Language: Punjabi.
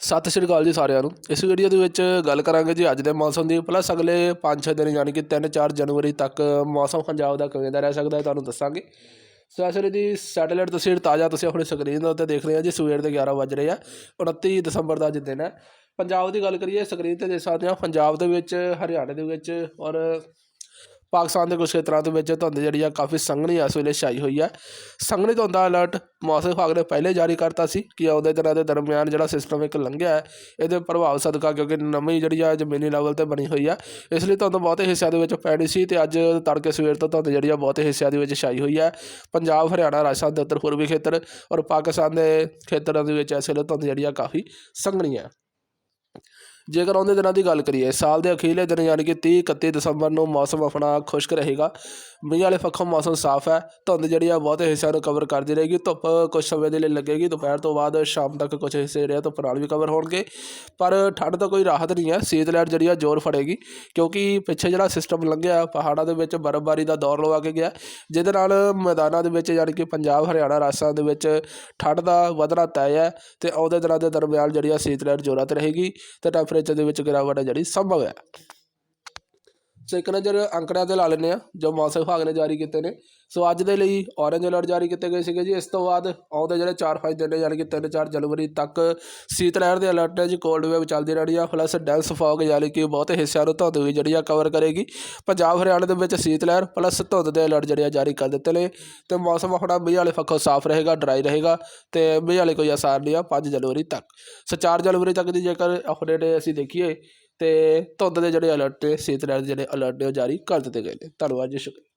ਸਤਿ ਸ਼੍ਰੀ ਅਕਾਲ ਜੀ ਸਾਰਿਆਂ ਨੂੰ। ਇਸ ਵੀਡੀਓ ਦੇ ਵਿੱਚ ਗੱਲ ਕਰਾਂਗੇ ਜੀ ਅੱਜ ਦੇ ਮੌਸਮ ਦੀ। ਪਲੱਸ ਅਗਲੇ 5-6 ਦਿਨ ਯਾਨੀ ਕਿ 3-4 ਜਨਵਰੀ ਤੱਕ ਮੌਸਮ ਪੰਜਾਬ ਦਾ ਕਿਵੇਂ ਦਾ ਰਹਿ ਸਕਦਾ ਹੈ ਤੁਹਾਨੂੰ ਦੱਸਾਂਗੇ। ਸੋ ਇਸ ਵੇਲੇ ਸੈਟੇਲਾਈਟ ਤਸਵੀਰ ਤਾਜ਼ਾ ਤੁਸੀਂ ਆਪਣੀ ਸਕਰੀਨ ਦੇ ਉੱਤੇ ਦੇਖ ਰਹੇ ਹੋ ਜੀ, ਸਵੇਰ ਦੇ 11 ਵਜ ਰਹੇ ਆ 29 ਦਸੰਬਰ ਦਾ ਅੱਜ ਦਿਨ ਹੈ। ਪੰਜਾਬ ਦੀ ਗੱਲ ਕਰੀਏ ਸਕਰੀਨ ਤੇ ਦੇਖ ਸਕਦੇ ਹਾਂ, ਪੰਜਾਬ ਦੇ ਵਿੱਚ, ਹਰਿਆਣੇ ਦੇ ਵਿੱਚ ਔਰ ਪਾਕਿਸਤਾਨ ਦੇ ਕੁਝ ਖੇਤਰਾਂ ਦੇ ਵਿੱਚ ਧੁੰਦ ਜਿਹੜੀ ਆ ਕਾਫੀ ਸੰਘਣੀ ਇਸ ਵੇਲੇ ਛਾਈ ਹੋਈ ਹੈ ਸੰਘਣੀ ਧੁੰਦ ਦਾ ਅਲਰਟ ਮੌਸਮ ਵਿਭਾਗ ਨੇ ਪਹਿਲੇ ਜਾਰੀ ਕਰਤਾ ਸੀ ਕਿ ਆਉਂਦੇ ਦਿਨਾਂ ਦੇ ਦਰਮਿਆਨ ਜਿਹੜਾ ਸਿਸਟਮ ਇੱਕ ਲੰਘਿਆ ਹੈ, ਇਹਦੇ ਪ੍ਰਭਾਵ ਸਦਕਾ ਕਿਉਂਕਿ ਨਵੀਂ ਜਿਹੜੀ ਆ ਜ਼ਮੀਨੀ ਲੈਵਲ ਤੇ ਬਣੀ ਹੋਈ ਆ। ਇਸ ਲਈ ਧੁੰਦ ਬਹੁਤੇ ਹਿੱਸਿਆਂ ਦੇ ਵਿੱਚ ਪੈਣੀ ਸੀ ਤੇ ਅੱਜ ਤੜਕੇ ਸਵੇਰ ਤੋਂ ਧੁੰਦ ਜਿਹੜੀ ਆ ਬਹੁਤੇ ਹਿੱਸਿਆਂ ਦੇ ਵਿੱਚ ਛਾਈ ਹੋਈ ਹੈ ਪੰਜਾਬ, ਹਰਿਆਣਾ, ਰਾਜਸਥਾਨ ਦੇ ਉੱਤਰ ਪੂਰਬੀ ਖੇਤਰ ਔਰ ਪਾਕਿਸਤਾਨ ਦੇ ਖੇਤਰਾਂ ਦੇ ਵਿੱਚ ਇਸ ਵੇਲੇ ਧੁੰਦ ਜਿਹੜੀ ਆ ਕਾਫੀ ਸੰਘਣੀ ਹੈ ਜੇਕਰ ਆਉਂਦੇ ਦਿਨਾਂ ਦੀ ਗੱਲ ਕਰੀਏ, ਸਾਲ ਦੇ ਅਖੀਰਲੇ ਦਿਨ ਯਾਨੀ ਕਿ 30 31 ਦਸੰਬਰ ਨੂੰ ਮੌਸਮ ਆਪਣਾ ਖੁਸ਼ਕ ਰਹੇਗਾ। ਮੀਂਹ ਵਾਲੇ ਪੱਖੋਂ ਮੌਸਮ ਸਾਫ਼ ਹੈ, ਧੁੰਦ ਜਿਹੜੀ ਆ ਬਹੁਤੇ ਹਿੱਸਿਆਂ ਨੂੰ ਕਵਰ ਕਰਦੀ ਰਹੇਗੀ। ਧੁੱਪ ਕੁਝ ਸਮੇਂ ਦੇ ਲਈ ਲੱਗੇਗੀ, ਦੁਪਹਿਰ ਤੋਂ ਬਾਅਦ ਸ਼ਾਮ ਤੱਕ ਕੁਝ ਹਿੱਸੇ ਜਿਹੜੇ ਆ ਧੁੱਪ ਨਾਲ ਵੀ ਕਵਰ ਹੋਣਗੇ। ਪਰ ਠੰਡ ਤੋਂ ਕੋਈ ਰਾਹਤ ਨਹੀਂ ਹੈ, ਸੀਤ ਲਹਿਰ ਜਿਹੜੀ ਆ ਜ਼ੋਰ ਫੜੇਗੀ, ਕਿਉਂਕਿ ਪਿੱਛੇ ਜਿਹੜਾ ਸਿਸਟਮ ਲੰਘਿਆ, ਪਹਾੜਾਂ ਦੇ ਵਿੱਚ ਬਰਫ਼ਬਾਰੀ ਦਾ ਦੌਰ ਲਵਾ ਕੇ ਗਿਆ। ਜਿਹਦੇ ਨਾਲ ਮੈਦਾਨਾਂ ਦੇ ਵਿੱਚ ਯਾਨੀ ਕਿ ਪੰਜਾਬ, ਹਰਿਆਣਾ ਰਾਜਸਥਾਨ ਦੇ ਵਿੱਚ ਠੰਡ ਦਾ ਵਧਣਾ ਤੈਅ ਹੈ ਤੇ ਆਉਂਦੇ ਦਿਨਾਂ ਦੇ ਦਰਮਿਆਨ ਜਿਹੜੀ ਆ ਸੀਤ ਲਹਿਰ ਜ਼ੋਰਾਂ ਤੇ ਰਹੇਗੀ। ਤੇ ਟੈਂਪਰੇਚਰ ਦੇ ਵਿੱਚ ਗਿਰਾਵਟ ਹੈ ਜਿਹੜੀ ਸੰਭਵ ਹੈ। ਸੋ ਇੱਕ ਨਜ਼ਰ ਅੰਕੜਿਆਂ ਤੇ ਲਾ ਲੈਂਦੇ ਆ, ਜੋ ਮੌਸਮ ਵਿਭਾਗ ਨੇ ਜਾਰੀ ਕੀਤੇ ਨੇ। ਸੋ ਅੱਜ ਦੇ ਲਈ ਔਰੇਂਜ ਅਲਰਟ ਜਾਰੀ ਕੀਤੇ ਗਏ ਸੀਗੇ ਜੀ। ਇਸ ਤੋਂ ਬਾਅਦ ਆਉਂਦੇ ਜਿਹੜੇ 4-5 ਦਿਨ ਨੇ ਯਾਨੀ ਕਿ 3-4 ਜਨਵਰੀ ਤੱਕ ਸੀਤ ਲਹਿਰ ਦੇ ਅਲਰਟ ਹੈ ਜੀ ਕੋਲਡ ਵੇਵ ਚੱਲਦੀ ਰਹਿਣੀ ਆ। ਪਲੱਸ ਡੈਂਸ ਫੌਗ ਯਾਨੀ ਕਿ ਬਹੁਤੇ ਹਿੱਸਿਆਂ ਨੂੰ ਧੁੰਦ ਵੀ ਜਿਹੜੀ ਆ ਕਵਰ ਕਰੇਗੀ। ਪੰਜਾਬ, ਹਰਿਆਣਾ ਦੇ ਵਿੱਚ ਸੀਤ ਲਹਿਰ ਪਲੱਸ ਧੁੰਦ ਦੇ ਅਲਰਟ ਜਿਹੜੇ ਆ ਜਾਰੀ ਕਰ ਦਿੱਤੇ ਨੇ। ਤੇ ਮੌਸਮ ਆਪਣਾ ਮੀਂਹ ਵਾਲੇ ਪੱਖੋਂ ਸਾਫ਼ ਰਹੇਗਾ ਡਰਾਈ ਰਹੇਗਾ ਤੇ ਮੀਂਹ ਵਾਲੇ ਕੋਈ ਅਸਾਰ ਨਹੀਂ ਆ 5 ਜਨਵਰੀ ਤੱਕ। ਸੋ 4 ਜਨਵਰੀ ਤੱਕ ਦੀ ਜੇਕਰ ਅਪਡੇਟ ਅਸੀਂ ਦੇਖੀਏ ਅਤੇ ਧੁੰਦ ਦੇ ਜਿਹੜੇ ਅਲਰਟ ਨੇ ਸੀਤ ਲਹਿਰ ਦੇ ਜਿਹੜੇ ਅਲਰਟ ਨੇ ਉਹ ਜਾਰੀ ਕਰ ਦਿੱਤੇ ਗਏ ਨੇ। ਧੰਨਵਾਦ, ਜੀ ਸ਼ੁਕਰੀਆ